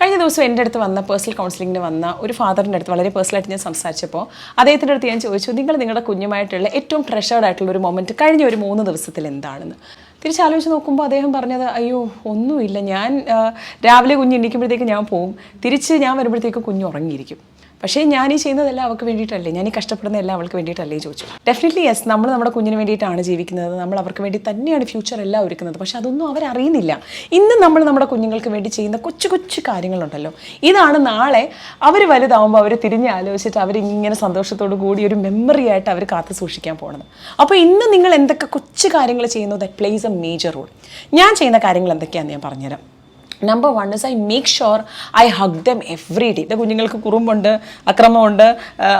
കഴിഞ്ഞ ദിവസം എന്റെ അടുത്ത് വന്ന പേഴ്സണൽ കൗൺസിലിങ്ങിന് വന്ന ഒരു ഫാദറിന്റെ അടുത്ത് വളരെ പേഴ്സണലായിട്ട് ഞാൻ സംസാരിച്ചപ്പോൾ അദ്ദേഹത്തിന്റെ അടുത്ത് ഞാൻ ചോദിച്ചു നിങ്ങൾ നിങ്ങളുടെ കുഞ്ഞുമായിട്ടുള്ള ഏറ്റവും ട്രഷേർഡ് ആയിട്ടുള്ള ഒരു മൊമെന്റ് കഴിഞ്ഞ ഒരു മൂന്ന് ദിവസത്തിൽ എന്താണെന്ന്? തിരിച്ചാലോചിച്ച് നോക്കുമ്പോൾ അദ്ദേഹം പറഞ്ഞത് അയ്യോ ഒന്നുമില്ല. ഞാൻ രാവിലെ കുഞ്ഞ് എണീക്കുമ്പോഴത്തേക്ക് ഞാൻ പോവും. തിരിച്ച് ഞാൻ വരുമ്പോഴത്തേക്ക് കുഞ്ഞ് ഉറങ്ങിയിരിക്കും. പക്ഷേ ഞാൻ ഈ ചെയ്യുന്നതെല്ലാം അവൾക്ക് വേണ്ടിയിട്ടല്ലേ. ഞാൻ ഈ കഷ്ടപ്പെടുന്നതെല്ലാം അവൾക്ക് വേണ്ടിയിട്ടല്ലേ ചോദിച്ചു ഡെഫിനറ്റ്ലി യെസ് നമ്മൾ നമ്മുടെ കുഞ്ഞിന് വേണ്ടിയിട്ടാണ് ജീവിക്കുന്നത്. നമ്മൾ അവർക്ക് വേണ്ടി തന്നെയാണ് ഫ്യൂച്ചർ എല്ലാം ഒരുക്കുന്നത്. പക്ഷേ അതൊന്നും അവരറിയുന്നില്ല. ഇന്ന് നമ്മൾ നമ്മുടെ കുഞ്ഞുങ്ങൾക്ക് വേണ്ടി ചെയ്യുന്ന കൊച്ചു കൊച്ചു കാര്യങ്ങളുണ്ടല്ലോ. ഇതാണ് നാളെ അവർ വലുതാവുമ്പോൾ അവർ തിരിഞ്ഞ് ആലോചിച്ചിട്ട് അവരിങ്ങനെ സന്തോഷത്തോടു കൂടി ഒരു മെമ്മറി ആയിട്ട് അവർ കാത്തു സൂക്ഷിക്കാൻ പോകുന്നത് അപ്പോൾ ഇന്ന് നിങ്ങൾ എന്തൊക്കെ കൊച്ചു കാര്യങ്ങൾ ചെയ്യുന്നു that plays a major role ഞാൻ ചെയ്യുന്ന കാര്യങ്ങൾ എന്തൊക്കെയാണെന്ന് ഞാൻ പറഞ്ഞുതരാം. Number one is I make sure I hug them every day കുഞ്ഞുങ്ങൾക്ക് കുറുമ്പുണ്ട് അക്രമമുണ്ട്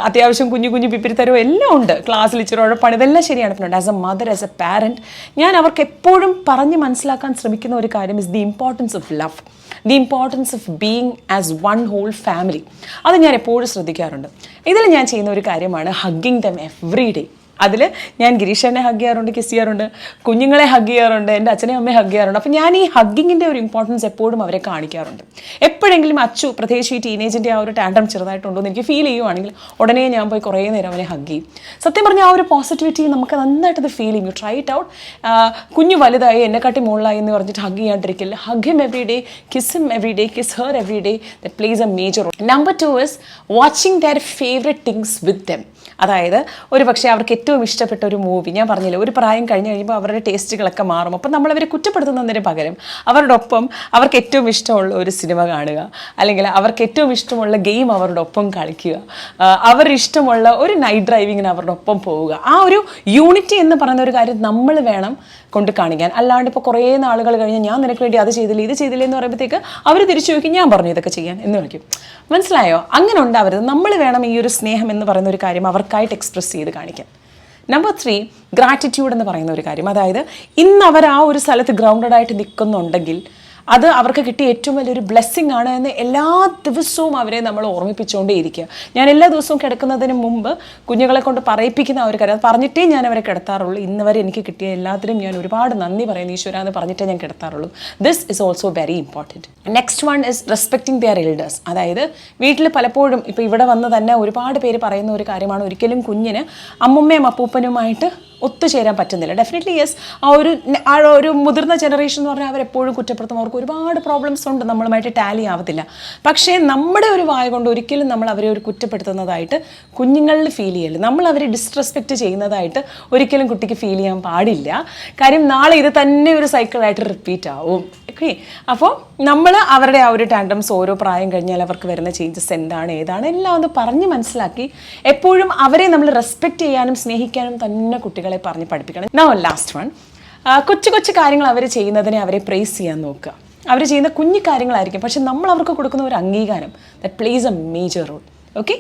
അത്യാവശ്യം കുഞ്ഞു കുഞ്ഞു പിപ്പിരിത്തരവും എല്ലാം ഉണ്ട്. ക്ലാസ്സിൽ ഇച്ചിരി ഉഴപ്പാണ്. ഇതെല്ലാം ശരിയാണ്. പിന്നെ as a mother as a parent ഞാൻ അവർക്ക് എപ്പോഴും പറഞ്ഞ് മനസ്സിലാക്കാൻ ശ്രമിക്കുന്ന ഒരു കാര്യം is the importance of love the importance of being as one whole family അത് ഞാൻ എപ്പോഴും ശ്രദ്ധിക്കാറുണ്ട്. ഇതിൽ ഞാൻ ചെയ്യുന്ന ഒരു കാര്യമാണ് ഹഗ്ഗിങ് ദം എവറി ഡേ അതിൽ ഞാൻ ഗിരീഷനെ ഹഗ് ചെയ്യാറുണ്ട് കിസ് ചെയ്യാറുണ്ട് കുഞ്ഞുങ്ങളെ ഹഗ് ചെയ്യാറുണ്ട് എന്റെ അച്ഛനെയും അമ്മയെ ഹഗ് ചെയ്യാറുണ്ട്. അപ്പോൾ ഞാൻ ഈ ഹഗ്ഗിങ്ങിന്റെ ഒരു ഇമ്പോർട്ടൻസ് എപ്പോഴും അവരെ കാണിക്കാറുണ്ട്. എപ്പോഴെങ്കിലും അച്ചു പ്രത്യേകിച്ച് ഈ ടീനേജിന്റെ ആ ഒരു ടാൻഡം ചെറുതായിട്ടുണ്ടോ എന്ന് എനിക്ക് ഫീൽ ചെയ്യുവാണെങ്കിൽ ഉടനെ ഞാൻ പോയി കുറേ നേരം അവനെ ഹഗ് ചെയ്യും. സത്യം പറഞ്ഞാൽ ആ ഒരു പോസിറ്റിവിറ്റി നമുക്ക് നന്നായിട്ട് ഫീൽ ചെയ്യും. ട്രൈ ഇറ്റ് ഔട്ട് കുഞ്ഞു വലുതായി എന്നെ എന്നെക്കാട്ടി മുകളിലായി എന്ന് പറഞ്ഞിട്ട് hug ചെയ്യാണ്ടിരിക്കില്ല hug him every day kiss him every day kiss her every day that plays a major role number two is watching their favourite things with them അതായത് ഒരു പക്ഷേ അവർക്ക് ഏറ്റവും ഇഷ്ടപ്പെട്ട ഒരു മൂവി ഞാൻ പറഞ്ഞില്ല ഒരു പ്രായം കഴിഞ്ഞ് കഴിയുമ്പോൾ അവരുടെ ടേസ്റ്റുകളൊക്കെ മാറും. അപ്പം നമ്മളവരെ കുറ്റപ്പെടുത്തുന്നതിന് പകരം അവരോടൊപ്പം അവർക്ക് ഏറ്റവും ഇഷ്ടമുള്ള ഒരു സിനിമ കാണുക. അല്ലെങ്കിൽ അവർക്ക് ഏറ്റവും ഇഷ്ടമുള്ള ഗെയിം അവരോടൊപ്പം കളിക്കുക. അവരിഷ്ടമുള്ള ഇഷ്ടമുള്ള ഒരു നൈറ്റ് ഡ്രൈവിങ്ങിന് അവരോടൊപ്പം പോവുക. ആ ഒരു യൂണിറ്റി എന്ന് പറയുന്ന ഒരു കാര്യം നമ്മൾ വേണം കൊണ്ട് കാണിക്കാൻ. അല്ലാണ്ട് ഇപ്പോൾ കുറേ നാളുകൾ കഴിഞ്ഞ് ഞാൻ നിനക്ക് വേണ്ടി അത് ചെയ്തില്ല ഇത് ചെയ്തില്ല എന്ന് പറയുമ്പോഴത്തേക്ക് അവർ തിരിച്ചു ചോദിക്കും ഞാൻ പറഞ്ഞു ഇതൊക്കെ ചെയ്യാൻ എന്ന് വിളിക്കും. മനസ്സിലായോ? അങ്ങനെ ഉണ്ടാവരുത്. നമ്മൾ വേണം ഈ ഒരു സ്നേഹം എന്ന് പറയുന്ന ഒരു കാര്യം അവർക്കായിട്ട് എക്സ്പ്രസ് ചെയ്ത് കാണിക്കാൻ. നമ്പർ ത്രീ ഗ്രാറ്റിറ്റ്യൂഡ് എന്ന് പറയുന്ന ഒരു കാര്യം. അതായത് ഇന്ന് അവർ ആ ഒരു സ്ഥലത്ത് ഗ്രൗണ്ടഡ് ആയിട്ട് നിൽക്കുന്നുണ്ടെങ്കിൽ അത് അവർക്ക് കിട്ടിയ ഏറ്റവും വലിയൊരു ബ്ലെസ്സിങ് ആണ് എന്ന് എല്ലാ ദിവസവും അവരെ നമ്മൾ ഓർമ്മിപ്പിച്ചുകൊണ്ടേയിരിക്കുക. ഞാൻ എല്ലാ ദിവസവും കിടക്കുന്നതിന് മുമ്പ് കുഞ്ഞുങ്ങളെ കൊണ്ട് പറയിപ്പിക്കുന്ന ഒരു കാര്യം അത് പറഞ്ഞിട്ടേ ഞാൻ അവരെ കിടത്താറുള്ളൂ. ഇന്ന് വരെ എനിക്ക് കിട്ടിയ എല്ലാത്തിനും ഞാൻ ഒരുപാട് നന്ദി പറയുന്നു ഈശ്വര എന്ന് പറഞ്ഞിട്ടേ ഞാൻ കിടത്താറുള്ളൂ. This is also very important next one is respecting their elders അതായത് വീട്ടിൽ പലപ്പോഴും ഇപ്പോൾ ഇവിടെ വന്ന് തന്നെ ഒരുപാട് പേര് പറയുന്ന ഒരു കാര്യമാണ്. ഒരിക്കലും കുഞ്ഞിന് അമ്മുമ്മയും അപ്പൂപ്പനുമായിട്ട് ഒത്തുചേരാൻ പറ്റുന്നില്ല. ഡെഫിനറ്റ്ലി യെസ് ആ ഒരു ആ ഒരു മുതിർന്ന ജനറേഷൻ എന്ന് പറഞ്ഞാൽ അവരെപ്പോഴും കുറ്റപ്പെടുത്തും. അവർക്ക് ഒരുപാട് പ്രോബ്ലംസ് ഉണ്ട്. നമ്മളുമായിട്ട് ടാലി ആവത്തില്ല. പക്ഷേ നമ്മുടെ ഒരു വായ കൊണ്ട് ഒരിക്കലും നമ്മൾ അവരെ ഒരു കുറ്റപ്പെടുത്തുന്നതായിട്ട് കുഞ്ഞുങ്ങളിൽ ഫീൽ ചെയ്യല്ല നമ്മൾ അവരെ ഡിസ്റെസ്പെക്റ്റ് ചെയ്യുന്നതായിട്ട് ഒരിക്കലും കുട്ടിക്ക് ഫീൽ ചെയ്യാൻ പാടില്ല. കാര്യം നാളെ ഇത് തന്നെ ഒരു സൈക്കിളായിട്ട് റിപ്പീറ്റ് ആവും. ഓക്കെ അപ്പോൾ നമ്മൾ അവരുടെ ആ ഒരു ടാൻഡംസ് ഓരോ പ്രായം കഴിഞ്ഞാൽ അവർക്ക് വരുന്ന ചേഞ്ചസ് എന്താണ് ഏതാണ് എല്ലാം ഒന്ന് പറഞ്ഞ് മനസ്സിലാക്കി എപ്പോഴും അവരെ നമ്മൾ റെസ്പെക്റ്റ് ചെയ്യാനും സ്നേഹിക്കാനും തന്നെ കുട്ടികളെ പറഞ്ഞ് പഠിപ്പിക്കണം. നോ ലാസ്റ്റ് വൺ കൊച്ചു കൊച്ചു കാര്യങ്ങൾ അവർ ചെയ്യുന്നതിനെ അവരെ പ്രേസ് ചെയ്യാൻ നോക്കുക. അവർ ചെയ്യുന്ന കുഞ്ഞു കാര്യങ്ങളായിരിക്കും പക്ഷെ നമ്മൾ അവർക്ക് കൊടുക്കുന്ന ഒരു അംഗീകാരം that plays a major role okay